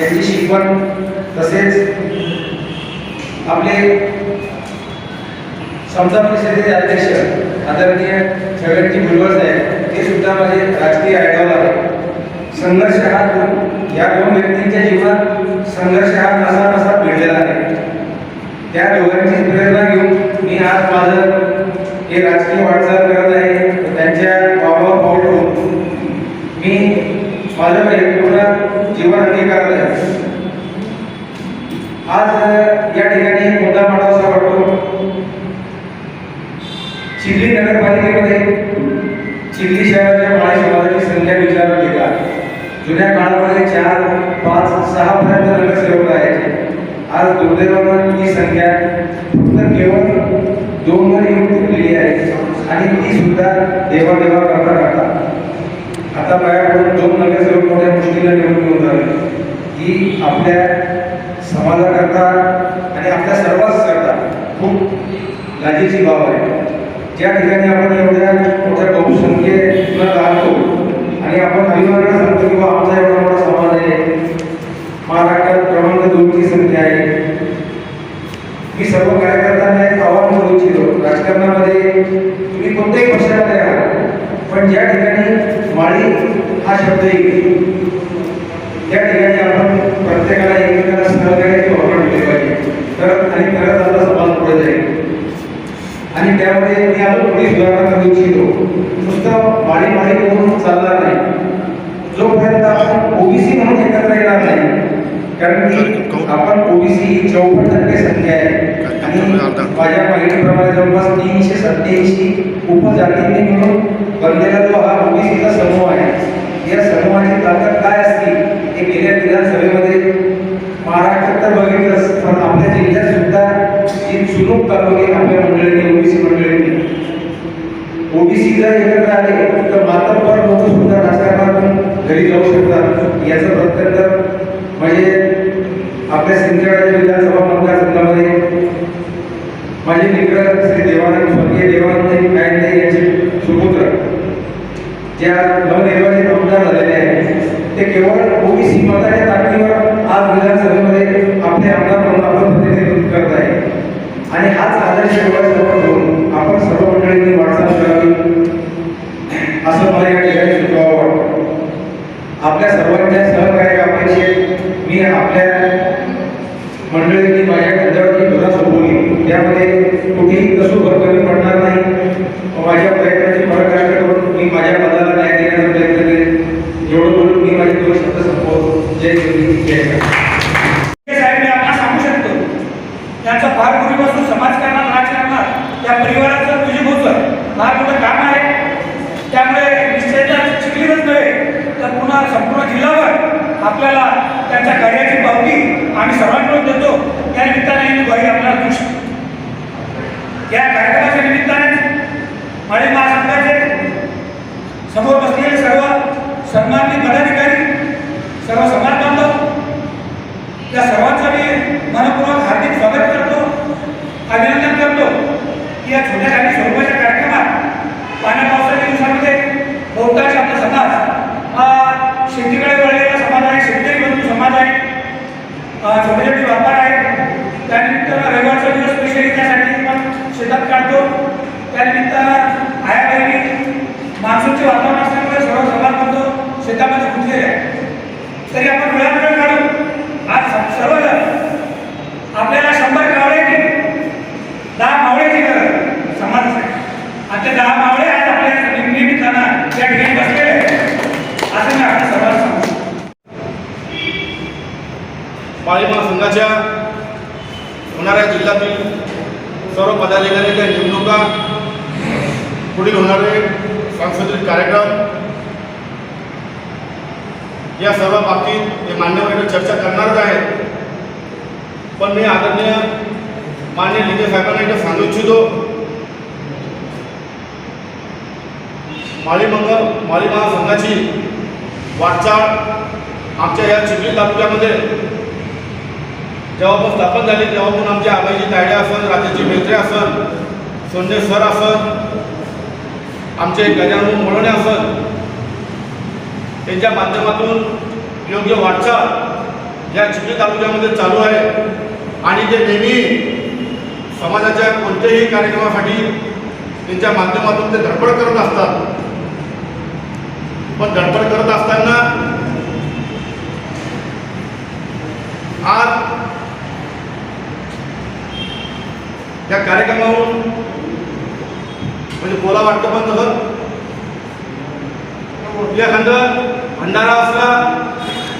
त्यांची शिकवण तसेच आपले समता परिषदेचे अध्यक्ष आदरणीय छगनजी भुजबळ साहेब ते सुद्धा माझे राजकीय आयडॉल आहे संघर्ष हा दोन या दोन व्यक्तींच्या जीवनात संघर्ष हा नसा नसा भिडलेला आहे त्या दोघांची प्रेरणा घेऊन मी आज माझं हे राजकीय वाटचाल करत आहे त्यांच्या वावावर पाऊल ठेवून मी माझं पूर्ण जीवन अंगीकारत आहे आज अ, या ठिकाणी एक मुद्दा मांडावासा वाटतो चिखली नगरपालिकेमध्ये चिखली शहराच्या माळी समाजाची संख्या विचारात घेता जुन्या काळामध्ये चार पाच सहा पर्यंत नगरसेवक राहायचे. आज दुर्दैवानं ही संख्या फक्त केवळ दोन वर येऊन टिकलेली आहे. आणि ती सुद्धा देवादेवा करता करता. आता माझ्याकडून दोन नगरसेवक मोठ्या मुश्किलीला निवडून घेऊन झाले ही आपल्या समाजाकरता आणि आपल्या सर्वांच करता खूप लाजेची बाब आहे. ज्या ठिकाणी आपण एवढ्या मोठ्या बहुसंख्येनं राहतो आणि आपण अभिमानाने सांगतो की आमचा एवढा मोठा समाज आहे. महाराष्ट्रात क्रमांक दोनची संख्या आहे. मी सर्व कार्यकर्त्यांना एक आव्हान करू इच्छितो. राजकारणामध्ये तुम्ही कोणत्याही पक्षामध्ये आहात पण ज्या ठिकाणी माळी हा शब्द येईल, त्या ठिकाणी आपण प्रत्येकाला एकमेकांना सहकार्याची त्यामध्ये थोडी सुधारणा करू इच्छितो नुसतं माळी माळी करून चालणार नाही. जोपर्यंत आपण ओबीसी म्हणून एकत्र येणार नाही कारण की आपण ओबीसी ही चौपन्न टक्के संख्या आहे. आणि माझ्या माहितीप्रमाणे जवळपास तीनशे सत्याऐंशी उपजातींनी मिळून बनलेला जो हा ओबीसीचा समूह आहे या समूहाची ताकद काय असते हे गेल्या विधानसभेमध्ये महाराष्ट्रात तर बघितलंच पण आपल्या जिल्ह्यात सुद्धा जी चुनूक तालुके आपल्या मंडळींनी मंडळींनी ओबीसी आहे. एकत्र आले तर मातब्बर लोक सुद्धा राजकारणातून घरी जाऊ शकतात याचं प्रत्यंतर म्हणजे आपल्या सिंदखेडा विधानसभा मतदारसंघामध्ये माझे मित्र श्री देवानंद स्वर्गीय देवानंद गायंदे यांचे सुपुत्र. ज्या नवनिर्वाचित आमदार झालेले आहेत. ते केवळ ओबीसी मताच्या ताकदीवर आज विधानसभेमध्ये आपले आमदार म्हणून आपण प्रतिनिधित्व करत आहे. आणि हाच आदर्श डोळ्यासमोर घेऊन आपण सर्व मंडळींनी वाटचाल करावी असं मला या ठिकाणी सुचवावं वाटतं आपल्या सर्वांच्या सहकार्य अपेक्षेत मी आपल्या मंडळींनी माझ्या खांद्यावरची धुरा सोपवली त्यामध्ये कुठेही कसू कमी पडणार नाही माझ्या प्रयत्नाची पराकाष्ठा करून मी माझ्या पदाला न्याय देण्याचा प्रयत्न करेन एवढं बोलून मी माझे दोन शब्द संपवतो जय हिंद जय महाराष्ट्र. हे साहेब मी आपल्याला सांगू शकतो त्यांचा फार पूर्वीपासून समाजकारणात राजकारणात त्या परिवाराचं तुझीभूत फार मोठं काम आहे. त्यामुळे निश्चयतः चिखलीच नव्हे तर पुन्हा संपूर्ण जिल्हाभर आपल्याला त्यांच्या कार्याची पावती आम्ही सर्वांकडून देतो. त्या निमित्ताने ही ग्वाही आपल्याला देऊ या कार्यक्रमाच्या निमित्ताने माझे महासंघाचे समोर बसलेले सर्व सन्माननीय पदाधिकारी सर्व समाज बांधव या सर्वांचं मी मनपूर्वक हार्दिक स्वागत करतो. अभिनंदन करतो की या छोट्या काही स्वरूपाच्या कार्यक्रमात पाण्या पावसाच्या दिवसामध्ये बहुतांश आपला समाज हा शेतीकडे वळलेला समाज आहे शेतकरी बंधू समाज आहे अं, छोटे छोटे व्यापार आहेत त्यानिमित्तानं रविवारचा दिवस स्पेशली त्यासाठी आपण शेतात काढतो त्यानिमित्तानं आया बहिणी मान्सूनचे वातावरण असल्यामुळे सर्व समाज बांधव शेतामध्ये गुंतलेले आहे तरी आपण वेळात वेळ काढून आज स- सर्वजण आपल्याला शंभर कावळ्याची दहा मावळ्याची गरज समाजासाठी आणि ते दहा मावळे आज आपल्या निम- निमित्तानं त्या ठिकाणी बसलेले आहेत. असं मी आपल्या सर्वांना सांगतो पाळी महासंघाच्या होणाऱ्या जिल्ह्यातील सर्व पदाधिकाऱ्यांच्या नेमणुका पुढील होणारे सांस्कृतिक कार्यक्रम. या सर्व बाबतीत हे मान्यवर चर्चा करणारच आहेत. पण मी आदरणीय मान्य लिंगे साहेबांना इथं सांगू इच्छितो. माळीमंग माळी महासंघाची वाटचाल आमच्या या चिखली तालुक्यामध्ये जेव्हापासून स्थापन झाली तेव्हापासून आमच्या आबाईची तायडे असन राजाची मेत्रे असन सोंडे सर असन आमचे गजानन मोळणे असन त्यांच्या माध्यमातून योग्य वाटचाल या चिखली तालुक्यामध्ये चालू आहे. आणि ते नेहमी समाजाच्या कोणत्याही कार्यक्रमासाठी त्यांच्या माध्यमातून ते धडपड करत असतात. पण धडपड करत असताना आज या कार्यक्रमावरून म्हणजे बोला भंडारा असला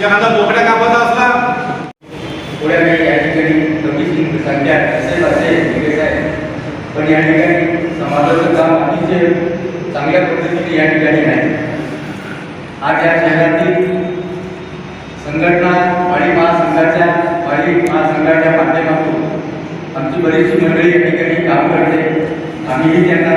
एखादा बोकड्या कापाचा असला. थोड्या वेळ या ठिकाणी कमी संख्या असेल असेल आहे. पण या ठिकाणी समाजाचं काम अतिशय चांगल्या पद्धतीने या ठिकाणी नाही. आज या शहरातील संघटना पाळी महासंघाच्या पाळी महासंघाच्या माध्यमातून आमची बरीचशी मंडळी या ठिकाणी काम करते. आम्हीही त्यांना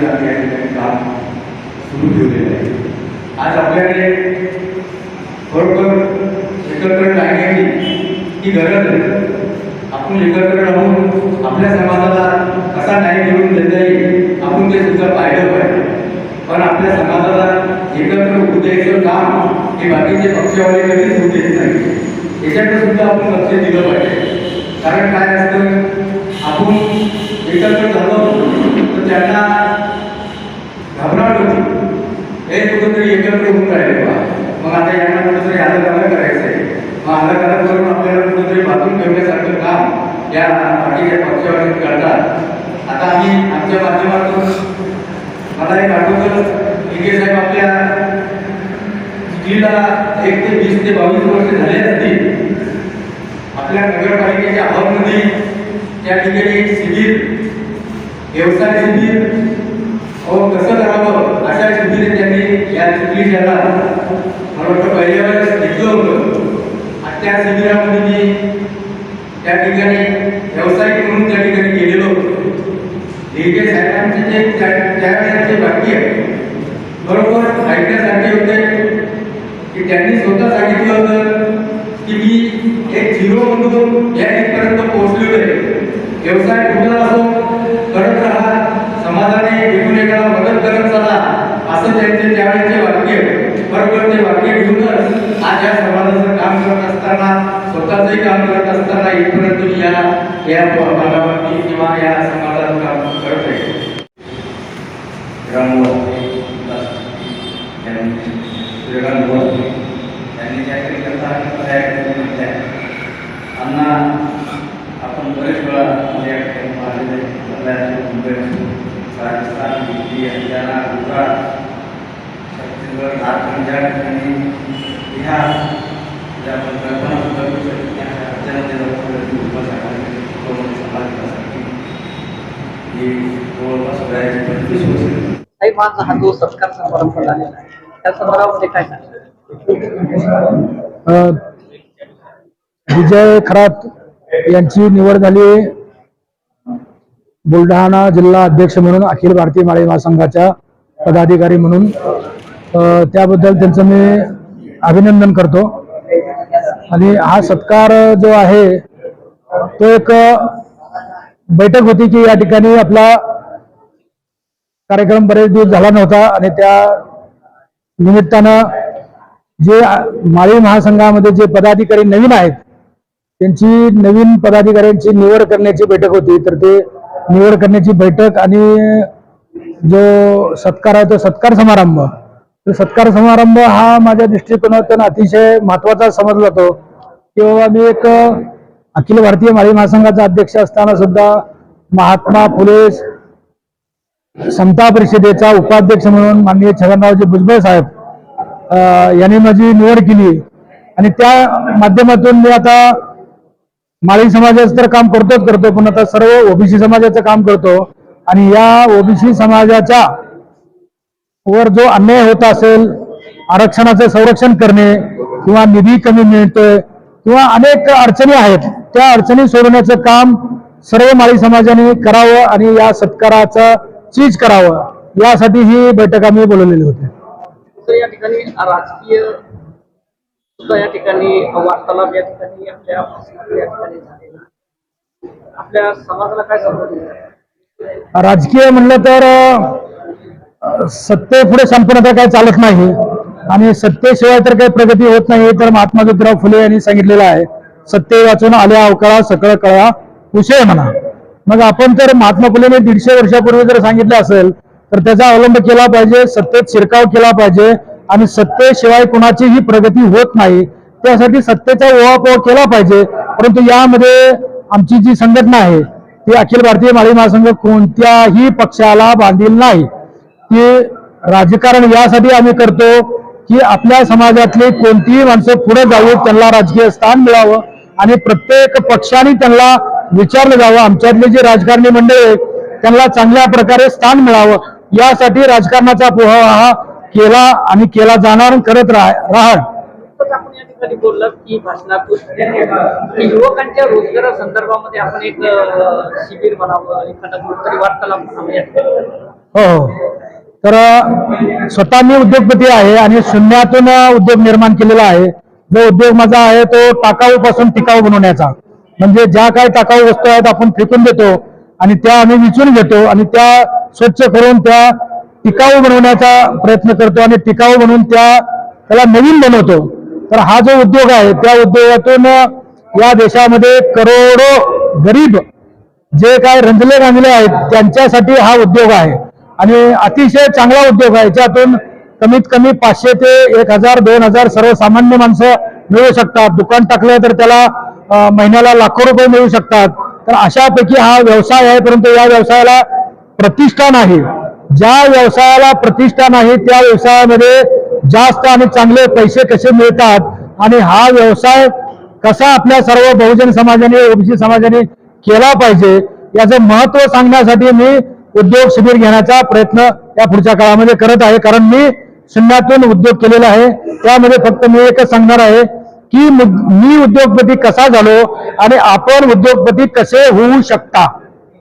काम सुरू ठेवलेलं आहे. आज आपल्याकडे बरोबर एकत्र राहण्याची ही गरज आहे. आपण एकत्र राहून आपल्या समाजाला कसा न्याय मिळवून देता येईल आपण ते सुद्धा पाहिलं पाहिजे. पण आपल्या समाजाला एकत्र होऊ द्यायचं काम हे बाकीचे पक्षावाले कधीच होऊ देत नाही. याच्याकडे सुद्धा आपण लक्ष दिलं पाहिजे. कारण काय असतं? आपण एकत्र झालो तर त्यांना घबराट होती. हे कुठंतरी एकत्र होऊन राहिले बा. मग आता यांना कुठंतरी अलग करायचं आहे. मग अलग करून आपल्याला कुठंतरी बाजून ठेवण्यासारखं काम या बाकीच्या पक्षावर करतात. आता आम्ही आमच्या माध्यमातून मला एक आठवतं लिंगे साहेब आपल्या चिखलीला एक ते वीस ते बावीस वर्ष झाले असतील. आपल्या नगरपालिकेच्या हॉलमध्ये त्या ठिकाणी शिबिर व्यवसाय शिबिर अहो कसं करावं? अशा शिबिरे त्यांनी या चिखली मला वाटतं पहिल्या वेळेस घेतलं होतं. आणि त्या शिबिरामध्ये मी त्या ठिकाणी व्यावसायिक म्हणून त्या ठिकाणी गेलेलो होतो. लिहिके साहेबांचे जे त्या- त्यावेळेचे वाक्य बरोबर ऐकण्यासारखे होते की त्यांनी स्वतः सांगितलं होतं की मी एक झिरो म्हणून या इथपर्यंत पोहोचलेलो आहे. व्यवसाय कुठला असो करत राहा समाजाने एकूण एकाला मदत करत चला असं त्यांचे त्यावेळेचे वाक्य बरोबर ते वाक्य घेऊनच आज या समाजाचं काम करत असताना स्वतःचंही काम करत असताना इथपर्यंत मी या या किंवा या समाजात काम करत आहे त्यांनी काहीतरी करता अण्णा आपण बरेच वेळा म्हणजे या ठिकाणी पाहिलेलं आहे. बदलायचे म्हणजे मुंबई राजस्थान दिल्ली हरियाणा गुजरात छत्तीसगड झारखंड ज्या ठिकाणी बिहार ज्या आपण कल्पना सुद्धा करू शकतो त्या राज्यामध्ये जाऊन उपसासाठी समाजासाठी ही जवळपास वयाची पंचवीस वर्ष काही माझा हा जो सत्कार समारंभ झालेला आहे त्या समारंभामध्ये काय विजय खरात यांची निवड झाली. बुलढाणा जिल्हा अध्यक्ष म्हणून अखिल भारतीय माळी महासंघाच्या पदाधिकारी म्हणून. त्याबद्दल त्यांचं मी अभिनंदन करतो. आणि हा सत्कार जो आहे तो एक बैठक होती की या ठिकाणी आपला कार्यक्रम बरेच दिवस झाला नव्हता आणि त्या निमित्तानं जे माळी महासंघामध्ये जे पदाधिकारी नवीन आहेत त्यांची नवीन पदाधिकाऱ्यांची निवड करण्याची बैठक होती. तर ते निवड करण्याची बैठक आणि जो सत्कार आहे तो सत्कार समारंभ. तो सत्कार समारंभ हा माझ्या दृष्टिकोनातून अतिशय महत्त्वाचा समजला जातो किंवा मी एक अखिल भारतीय माळी महासंघाचा अध्यक्ष असताना सुद्धा महात्मा फुले समता परिषदेचा उपाध्यक्ष म्हणून माननीय छगनरावजी भुजबळ साहेब यांनी माझी निवड केली. आणि त्या माध्यमातून मी आता माळी समाजाचं तर काम करतोच करतो पण आता सर्व ओबीसी समाजाचं काम करतो. आणि या ओबीसी समाजाच्या वर जो अन्याय होत असेल आरक्षणाचं संरक्षण करणे किंवा निधी कमी मिळतोय किंवा अनेक अडचणी आहेत त्या अडचणी सोडवण्याचं काम सर्व माळी समाजाने करावं आणि या सत्काराचं चीज करावं यासाठी ही बैठक आम्ही बोलवलेली होती. तर या ठिकाणी राजकीय सुद्धा या ठिकाणी वार्तालाप या ठिकाणी आपल्या या ठिकाणी झालेला आहे. आपल्या समाजाला काय समजलं राजकीय म्हणलं तर अ, सत्तेपुढे संपूर्ण काय चालत नाही. आणि सत्तेशिवाय तर काही प्रगती होत नाही तर महात्मा ज्योतिराव फुले यांनी सांगितलेलं आहे. सत्ते वाचून आल्या अवकाळा सकळ कळा उशय म्हणा. मग आपण तर महात्मा फुलेने दीडशे वर्षापूर्वी जर सांगितलं असेल तर त्याचा अवलंब केला पाहिजे सत्तेत शिरकाव केला पाहिजे आणि सत्तेशिवाय कुणाचीही प्रगती होत नाही त्यासाठी सत्तेचा ओहापोह केला पाहिजे. परंतु यामध्ये आमची जी संघटना आहे ती अखिल भारतीय माळी महासंघ कोणत्याही पक्षाला बांधील नाही. की राजकारण यासाठी आम्ही करतो की आपल्या समाजातली कोणतीही माणसं पुढे जावीत त्यांना राजकीय स्थान मिळावं आणि प्रत्येक पक्षाने त्यांना विचारलं जावं. आमच्यातले जे राजकारणी मंडळी आहेत त्यांना चांगल्या प्रकारे स्थान मिळावं. यासाठी राजकारणाचा पोहा हा केला आणि केला जाणार करत राह बोललात की भाषणातून की युवकांच्या रोजगारासंदर्भामध्ये आपण एक शिबिर बनावं एखादा कुठतरी वार्तालाप हो हो. तर स्वतः मी उद्योगपती आहे आणि शून्यातून उद्योग निर्माण केलेला आहे. जो उद्योग माझा आहे तो टाकाऊ पासून टिकाऊ बनवण्याचा. म्हणजे ज्या काही टाकाऊ वस्तू आहेत आपण फेकून देतो आणि त्या आम्ही विचून घेतो आणि त्या स्वच्छ करून त्या टिकाऊ बनवण्याचा प्रयत्न करतो आणि टिकाऊ बनवून त्या त्याला नवीन बनवतो. तर हा जो उद्योग आहे त्या उद्योगातून या देशामध्ये करोडो गरीब जे काय रंजले गांजले आहेत त्यांच्यासाठी हा उद्योग आहे. आणि अतिशय चांगला उद्योग आहे. याच्यातून कमीत कमी पाचशे ते एक हजार दोन हजार सर्वसामान्य माणसं मिळू शकतात. दुकान टाकलं तर त्याला महिन्याला लाखो रुपये मिळू शकतात. तर अशापैकी हा व्यवसाय आहे परंतु या व्यवसायाला प्रतिष्ठा नाही ज्या व्यवसायाला प्रतिष्ठा नाही त्या व्यवसायामध्ये जास्त आणि चांगले पैसे कसे मिळतात? आणि हा व्यवसाय कसा आपल्या सर्व बहुजन समाजाने ओबीसी समाजाने केला पाहिजे? याचं महत्त्व सांगण्यासाठी मी उद्योग शिबिर घेण्याचा प्रयत्न या पुढच्या काळामध्ये करत आहे. कारण मी शून्यातून उद्योग केलेला आहे. त्यामध्ये फक्त मी एकच सांगणार आहे की मु- उद्योगपती कसा झालो आणि आपण उद्योगपती कसे होऊ शकता?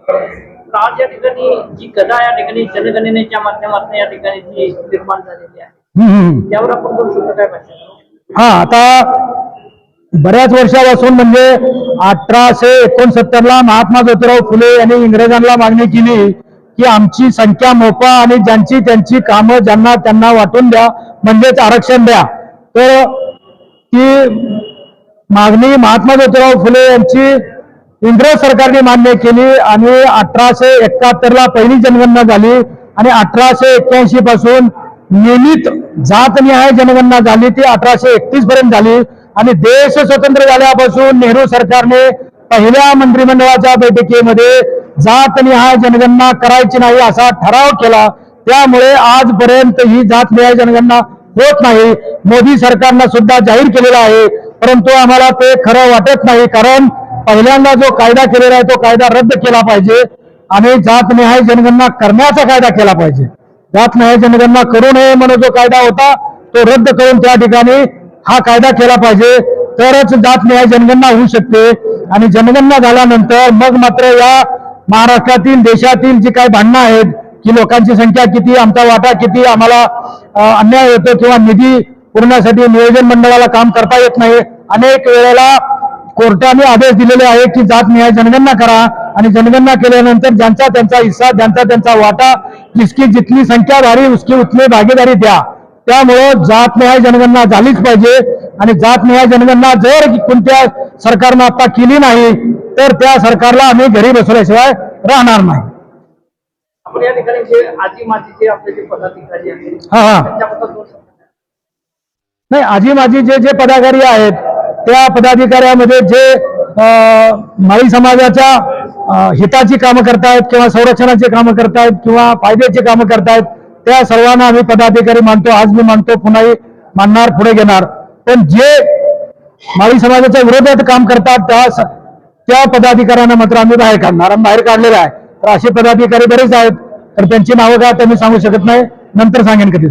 तर आज या ठिकाणी जी या ठिकाणी जनगणनेच्या माध्यमातून या ठिकाणी जी निर्माण झालेली आहे. हम्म, हम्म. त्यावर आपण बोलू शकतो काय भाषा हा आता बऱ्याच वर्षापासून म्हणजे अठराशे एकोणसत्तर ला महात्मा ज्योतिराव फुले यांनी इंग्रजांना मागणी केली की आमची संख्या मोपा आणि ज्यांची त्यांची कामं ज्यांना त्यांना वाटून द्या म्हणजेच आरक्षण द्या. तर ती मागणी महात्मा ज्योतिराव फुले यांची इंग्रज सरकारने मान्य केली आणि अठराशे एकाहत्तरला पहिली जनगणना झाली आणि अठराशे एक्क्याऐंशी पासून नियमित जातनिहाय जनगणना झाली ती अठराशे एकतीस पर्यंत झाली. आणि देश स्वतंत्र झाल्यापासून नेहरू सरकारने पहिल्या मंत्रिमंडळाच्या बैठकीमध्ये जात निहाय जनगणना करायची नाही असा ठराव केला. त्यामुळे आजपर्यंत ही जातनिहाय जनगणना होत नाही. मोदी सरकारनं सुद्धा जाहीर केलेला आहे. परंतु आम्हाला ते खरं वाटत नाही. कारण पहिल्यांदा जो कायदा केलेला आहे तो कायदा रद्द केला पाहिजे. आणि जातनिहाय जनगणना करण्याचा कायदा केला पाहिजे. जातनिहाय जनगणना करू नये म्हणून जो कायदा होता तो रद्द करून त्या ठिकाणी हा कायदा केला पाहिजे. तरच जातनिहाय जनगणना होऊ शकते. आणि जनगणना झाल्यानंतर मग मात्र या महाराष्ट्रातील देशातील जी काही भांडणं आहेत की लोकांची संख्या किती आमचा वाटा किती आम्हाला अन्याय होतो किंवा निधी पुरवण्यासाठी नियोजन मंडळाला काम करता येत नाही. अनेक वेळेला कोर्टाने आदेश दिलेले आहे की जात न्याय जनगणना करा आणि जनगणना केल्यानंतर ज्यांचा त्यांचा हिस्सा ज्यांचा त्यांचा वाटा जिसकी जितली संख्या भारी उसकी उतली भागीदारी द्या. त्यामुळं जात न्याय जनगणना झालीच पाहिजे. आणि जात न्याय जनगणना जर कोणत्या सरकारनं आता केली नाही तर त्या सरकारला आम्ही घरी बसवल्याशिवाय राहणार नाही. आपण या ठिकाणी जे आजी माजी जे आपले जे पदाधिकारी आहेत हा हा. त्यांच्याबद्दल दोन शब्द द्या. नाही आजी माझी जे जे पदाधिकारी आहेत त्या पदाधिकाऱ्यामध्ये जे अं, माळी समाजाच्या अं, हिताची कामं करतायत किंवा संरक्षणाची कामं करतायत किंवा फायद्याची कामं करतायत त्या सर्वांना आम्ही पदाधिकारी मानतो. आज मी मानतो पुन्हाही मानणार पुढे घेणार. पण जे माळी समाजाच्या विरोधात काम करतात त्या त्या पदाधिकाऱ्यांना मात्र आम्ही बाहेर काढणार. आणि बाहेर काढलेलं आहे. तर असे पदाधिकारी बरेच आहेत तर त्यांची नावं काय तर मी सांगू शकत नाही. नंतर सांगेन कधी